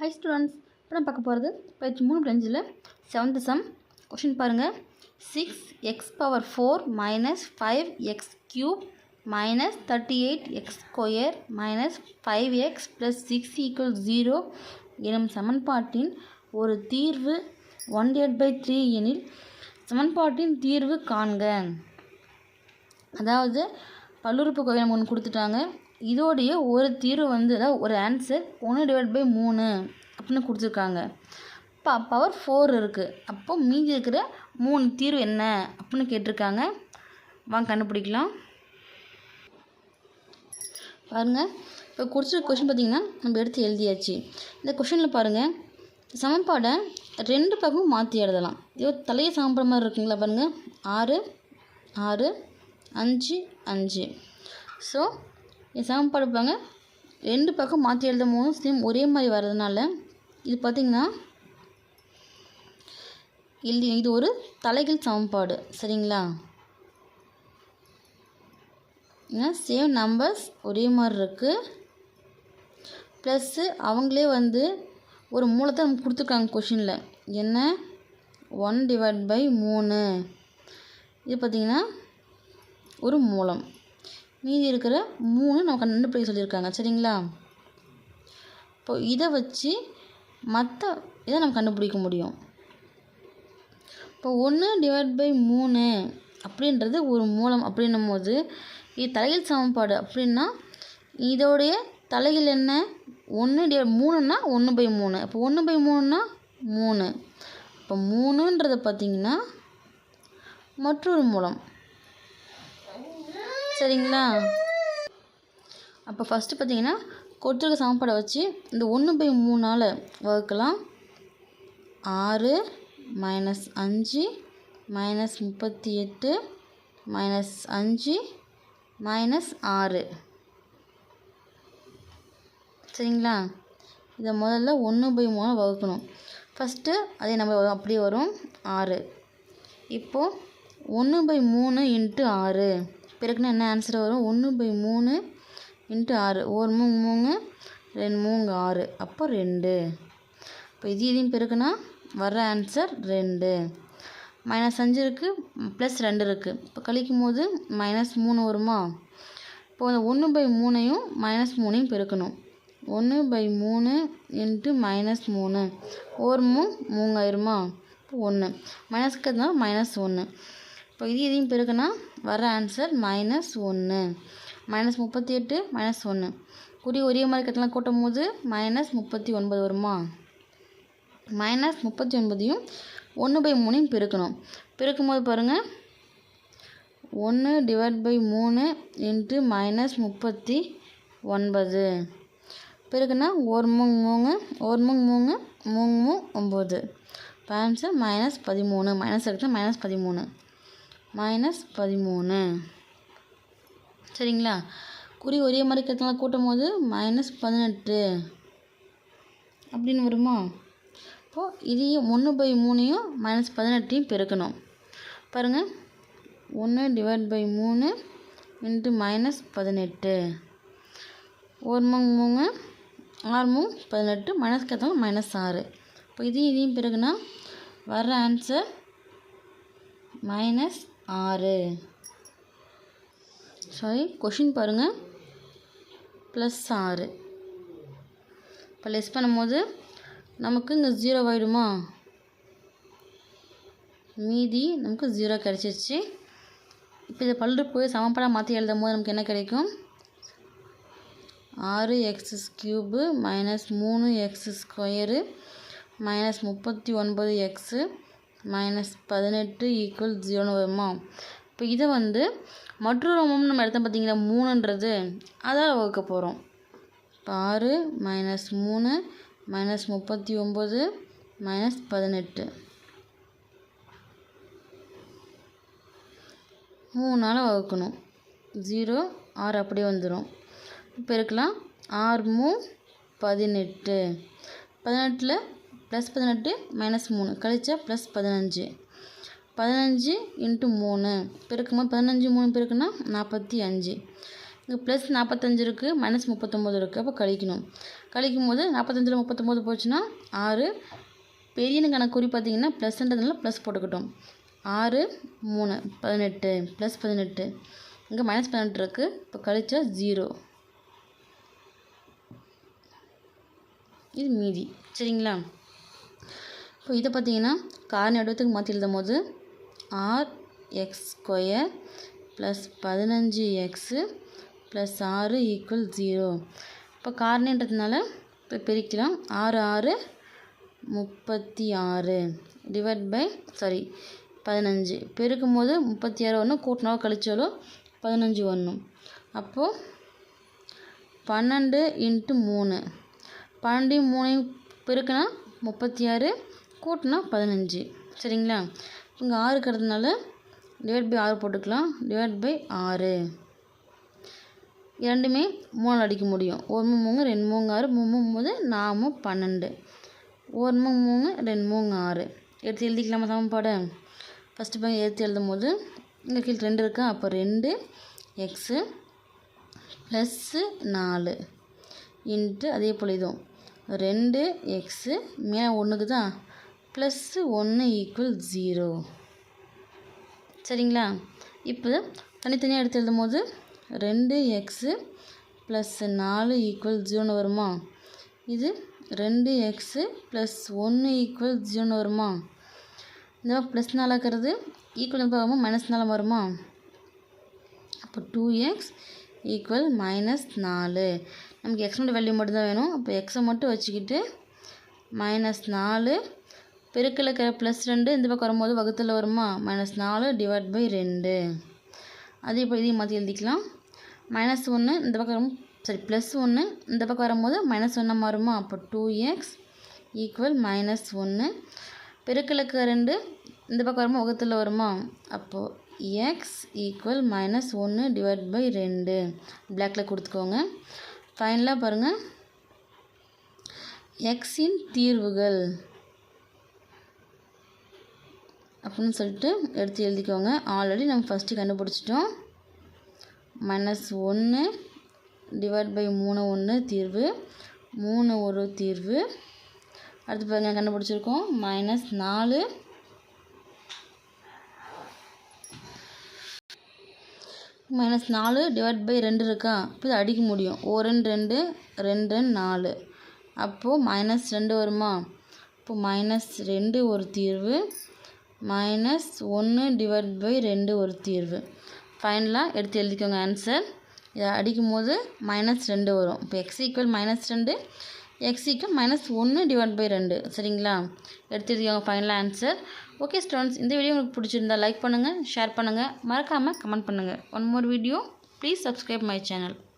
High students இப்போ நான் பார்க்க போகிறது பயிற்சி மூணு பிரெஞ்சில் செவன்த் சம் கொஷின் பாருங்கள் six x power four minus five x cube minus thirty eight x square minus five x plus six equal zero எனும் சமன்பாட்டின் ஒரு தீர்வு ஒன் டிவைட் பை த்ரீ எனில் சமன்பாட்டின் தீர்வு காண்க. அதாவது பல்லுறுப்பு கோயில் நம்ம ஒன்று கொடுத்துட்டாங்க. இதோடைய ஒரு தீர்வு வந்து அதாவது ஒரு ஆன்சர் ஒன்று டிவைட் பை மூணு அப்படின்னு கொடுத்துருக்காங்க. இப்போ பவர் ஃபோர் இருக்குது அப்போ மீதி இருக்கிற மூணு தீர்வு என்ன அப்படின்னு கேட்டிருக்காங்க. வாங்க கண்டுபிடிக்கலாம். பாருங்கள் இப்போ கொடுத்துருக்க கொஷின் பார்த்தீங்கன்னா நம்ம எடுத்து எழுதியாச்சு. இந்த கொஷனில் பாருங்கள் சமன்பாடை ரெண்டு பக்கமும் மாற்றி எழுதலாம். இதோ தலையை சமன்பாடு மாதிரி இருக்குங்களா பாருங்கள் ஆறு ஆறு அஞ்சு அஞ்சு. ஸோ சமன்பாடு பாருங்க. ரெண்டு பக்கம் மாற்றி எழுதும் போதும் சேம் ஒரே மாதிரி வர்றதுனால இது பார்த்திங்கன்னா எழுதி இது ஒரு தலைகீழ் சமன்பாடு சரிங்களா? ஏன்னா சேம் நம்பர்ஸ் ஒரே மாதிரி இருக்குது ப்ளஸ்ஸு அவங்களே வந்து ஒரு மூலத்தை நமக்கு கொடுத்துருக்காங்க கொஷினில் என்ன? ஒன் டிவைட் பை மூணு. இது பார்த்திங்கன்னா ஒரு மூலம். மீதி இருக்கிற மூணு நம்ம கண்டுபிடிக்க சொல்லியிருக்காங்க. சரிங்களா? இப்போ இதை வச்சு மற்ற இதை நம்ம கண்டுபிடிக்க முடியும். இப்போ ஒன்று டிவைட் பை மூணு அப்படின்றது ஒரு மூலம் அப்படின்னும் போது இது தலையில் சமன்பாடு அப்படின்னா இதோடைய தலையில் என்ன? ஒன்று டிவை மூணுன்னா ஒன்று பை மூணு. இப்போ ஒன்று பை மூணுன்னா மூணு. இப்போ மூணுன்றதை பார்த்தீங்கன்னா மற்றொரு மூலம். சரிங்களா? அப்போ ஃபஸ்ட்டு பார்த்தீங்கன்னா கொடுத்துருக்க சாப்பாடை வச்சு இந்த ஒன்று பை மூணால் வகுக்கலாம். ஆறு மைனஸ் அஞ்சு மைனஸ் முப்பத்தி எட்டு மைனஸ் அஞ்சு மைனஸ் ஆறு. சரிங்களா? இதை முதல்ல ஒன்று பை மூணு வகுக்கணும். ஃபஸ்ட்டு அதே நம்ம அப்படியே வரும். ஆறு. இப்போது ஒன்று பை மூணு இன்ட்டு ஆறு. பிறகுனா என்ன ஆன்சர் வரும்? ஒன்று பை மூணு இன்ட்டு ஆறு. ஒரு மூணு மூணு ரெண்டு மூணு ஆறு. அப்போ ரெண்டு. இப்போ இது இதையும் பிறகுனா வர்ற ஆன்சர் ரெண்டு. மைனஸ் அஞ்சு இருக்குது ப்ளஸ் ரெண்டு இருக்குது இப்போ கழிக்கும் போது மைனஸ் மூணு வருமா? இப்போ அந்த ஒன்று பை மூணையும் மைனஸ் மூணையும் பெருக்கணும் ஒன்று பை மூணு இன்ட்டு மைனஸ் மூணு. ஒரு மூ மூணாயிரமா இப்போ ஒன்று மைனஸ்க்கு இருந்தால் மைனஸ் ஒன்று இப்போ இது எதையும் பெருக்குன்னா வர ஆன்சர் மைனஸ் ஒன்று மைனஸ் முப்பத்தி எட்டு மைனஸ் ஒன்று குறி ஒரே மாதிரி கட்டலாம். கூட்டும் போது மைனஸ் முப்பத்தி ஒன்பது வருமா? மைனஸ் முப்பத்தி ஒன்பதையும் ஒன்று பை மூணையும் பெருக்கணும். பெருக்கும் போது பாருங்கள் ஒன்று டிவைட் பை மூணு இன்ட்டு மைனஸ் முப்பத்தி ஒன்பது. பெருக்குன்னா ஒரு மூணு மூணு ஒரு மூணு மூணு மூணு மூணு ஒம்பது இப்போ ஆன்சர் மைனஸ் பதிமூணு. மைனஸ் எடுத்து மைனஸ் பதிமூணு. மைனஸ் பதிமூணு. சரிங்களா? குறி ஒரே மாதிரி கட்டலாம் கூட்டும் போது மைனஸ் பதினெட்டு. அப்படின்னு வருமா? இப்போது இதையும் ஒன்று பை மூணையும் மைனஸ் பதினெட்டையும் பெருக்கணும். பாருங்கள் ஒன்று டிவைட் பை மூணு இன்ட்டு மைனஸ் பதினெட்டு. ஒரு மூணு மூங்க ஆறு மூங் பதினெட்டு மைனஸ் கத்தாங்க மைனஸ் ஆறு. இப்போ இதையும் இதையும் பிறகுனா வர்ற ஆன்சர் மைனஸ் ஆறு. சாரி கொஷின் பாருங்கள் ப்ளஸ் ஆறு. இப்போ லெஸ் பண்ணும்போது நமக்கு இங்கே ஜீரோ ஆகிடுமா மீதி நமக்கு ஜீரோ கிடச்சிருச்சு. இப்போ இதை பல்லு போய் சமப்படாக மாற்றி எழுதும் போது நமக்கு என்ன கிடைக்கும்? ஆறு எக்ஸ் க்யூபு மைனஸ் மூணு எக்ஸ் ஸ்கொயரு மைனஸ் முப்பத்தி ஒன்பது எக்ஸு மைனஸ் பதினெட்டு ஈக்குவல் ஜீரோன்னு வருமா? இப்போ இதை வந்து மற்றொரு நம்ம எடுத்தோம் பார்த்தீங்கன்னா மூணுன்றது. அதால் வகுக்க போகிறோம் இப்போ ஆறு மைனஸ் மூணு மைனஸ் முப்பத்தி ஒம்பது மைனஸ் பதினெட்டு. மூணால் வகுக்கணும். ஜீரோ ஆறு அப்படியே வந்துடும் பெருக்கலாம் ஆறு மூ பதினெட்டு. பதினெட்டில் ப்ளஸ் பதினெட்டு மைனஸ் மூணு. கழிச்சா ப்ளஸ் பதினஞ்சு. பதினஞ்சு இன்ட்டு மூணு. பெருக்கும்போது பதினஞ்சு மூணு பெருக்குன்னா நாற்பத்தி அஞ்சு. இங்கே ப்ளஸ் நாற்பத்தஞ்சு இருக்குது மைனஸ் முப்பத்தொம்போது இருக்குது அப்போ கழிக்கணும். கழிக்கும் போது நாற்பத்தஞ்சில் முப்பத்தொம்போது போச்சுன்னா ஆறு. பெரியனுக்கான கணக்குறி பார்த்தீங்கன்னா ப்ளஸ்ன்றதுனால ப்ளஸ் போட்டுக்கிட்டோம். ஆறு மூணு பதினெட்டு ப்ளஸ் பதினெட்டு. இங்கே மைனஸ் பதினெட்டு இருக்குது இப்போ கழிச்சா ஜீரோ இது மீதி. சரிங்களா? இப்போ இதை பார்த்தீங்கன்னா காரண வடிவத்துக்கு மாற்றி எழுதும் போது ஆர் எக்ஸ் ஸ்கொயர் ப்ளஸ் பதினஞ்சு எக்ஸு ப்ளஸ் ஆறு ஈக்குவல் ஜீரோ இப்போ காரணன்றதுனால இப்போ பிரிக்கலாம். ஆறு ஆறு முப்பத்தி ஆறு டிவைட் பை சாரி பதினஞ்சு. பெருக்கும் போது முப்பத்தி ஆறு ஒன்று கூட்டினாவோ கழிச்சாலோ பதினஞ்சு ஒன்று அப்போது பன்னெண்டு இன்ட்டு மூணு. பன்னெண்டையும் மூணையும் பெருக்கினா முப்பத்தி ஆறு கூட்டினா பதினஞ்சு. சரிங்களா? இங்கே ஆறு இருக்கிறதுனால டிவைட் பை ஆறு போட்டுக்கலாம். டிவைட் பை ஆறு. இரண்டுமே மூணு அடிக்க முடியும். ஒரு மூணு ரெண்டு மூணு ஆறு மூணு மூணு நாமு பன்னெண்டு. ஒரு மூணு மூணு ரெண்டு மூணு ஆறு. எடுத்து எழுதிக்கலாமா சமன்பாடு? ஃபஸ்ட்டு பையன் எடுத்து எழுதும் போது இங்கே கீழ் ரெண்டு இருக்கா? அப்போ ரெண்டு எக்ஸு ப்ளஸ்ஸு நாலு இன்ட்டு அதே போல் இதுவும். ரெண்டு எக்ஸு மேலே ஒன்றுக்கு தான் ப்ளஸ்ஸு ஒன்று ஈக்குவல் ஜீரோ சரிங்களா? இப்போ தனித்தனியாக எடுத்து எழுதும் போது ரெண்டு எக்ஸு ப்ளஸ்ஸு நாலு ஈக்குவல் ஜீரோன்னு வருமா? இது ரெண்டு எக்ஸு ப்ளஸ் ஒன்று ஈக்குவல் ஜீரோன்னு வருமா? இந்த ப்ளஸ் நாலாக்கிறது ஈக்குவல் வருமா மைனஸ் நாலு வருமா? அப்போ டூ எக்ஸ் ஈக்குவல் மைனஸ் நாலு. நமக்கு எக்ஸோட வேல்யூ மட்டும்தான் வேணும். அப்போ எக்ஸை மட்டும் வச்சுக்கிட்டு மைனஸ் நாலு பெருக்கில் இருக்கிற ப்ளஸ் ரெண்டு இந்த பக்கம் வரும்போது வகுத்தில் வருமா? மைனஸ் நாலு டிவைட் பை ரெண்டு. அதே இப்போ இதையும் மாற்றி எழுதிக்கலாம். மைனஸ் ஒன்று இந்த பக்கம் வரும் சாரி ப்ளஸ் ஒன்று இந்த பக்கம் வரும்போது மைனஸ் ஒன்றா மாறுமா? அப்போ டூ எக்ஸ் ஈக்குவல் மைனஸ் ஒன்று பெருக்கிழக்கு ரெண்டு இந்த பக்கம் வரும்போது வகுத்தில் வருமா? அப்போது எக்ஸ் ஈக்குவல் மைனஸ் ஒன்று டிவைட் பை ரெண்டு. பிளாக்கில் கொடுத்துக்கோங்க. ஃபைனலாக பாருங்கள் எக்ஸின் தீர்வுகள். அப்படின்னு சொல்லிட்டு எடுத்து எழுதிக்கோங்க. ஆல்ரெடி நம்ம ஃபஸ்ட்டு கண்டுபிடிச்சிட்டோம். மைனஸ் ஒன்று டிவைட் பை மூணு ஒன்று தீர்வு. மூணு ஒரு தீர்வு. அடுத்து பாருங்கள் கண்டுபிடிச்சிருக்கோம். மைனஸ் நாலு. மைனஸ் நாலு டிவைட் பை ரெண்டு இருக்கா? இப்போ இது அடிக்க முடியும். ஒரு ரெண்டு ரெண்டு ரெண்டு ரெண்டு நாலு. அப்போது மைனஸ் ரெண்டு வருமா? இப்போ மைனஸ் ரெண்டு ஒரு தீர்வு. மைனஸ் ஒன்று டிவைட் பை ரெண்டு ஒரு தீர்வு. ஃபைனலாக எடுத்து எழுதிக்கோங்க ஆன்சர் இதை அடிக்கும் போது மைனஸ் ரெண்டு வரும். இப்போ எக்ஸ் ஈக்குவல் மைனஸ் ரெண்டு எக்ஸ் ஈக்குவல் மைனஸ் ஒன்று டிவைட் பை ரெண்டு. சரிங்களா? எடுத்து எழுதிக்கோங்க ஃபைனலாக ஆன்சர் ஓகே ஸ்டூடெண்ட்ஸ் இந்த வீடியோ உங்களுக்கு பிடிச்சிருந்தா லைக் பண்ணுங்கள் ஷேர் பண்ணுங்கள் மறக்காமல் கமெண்ட் பண்ணுங்கள் one more video please subscribe my channel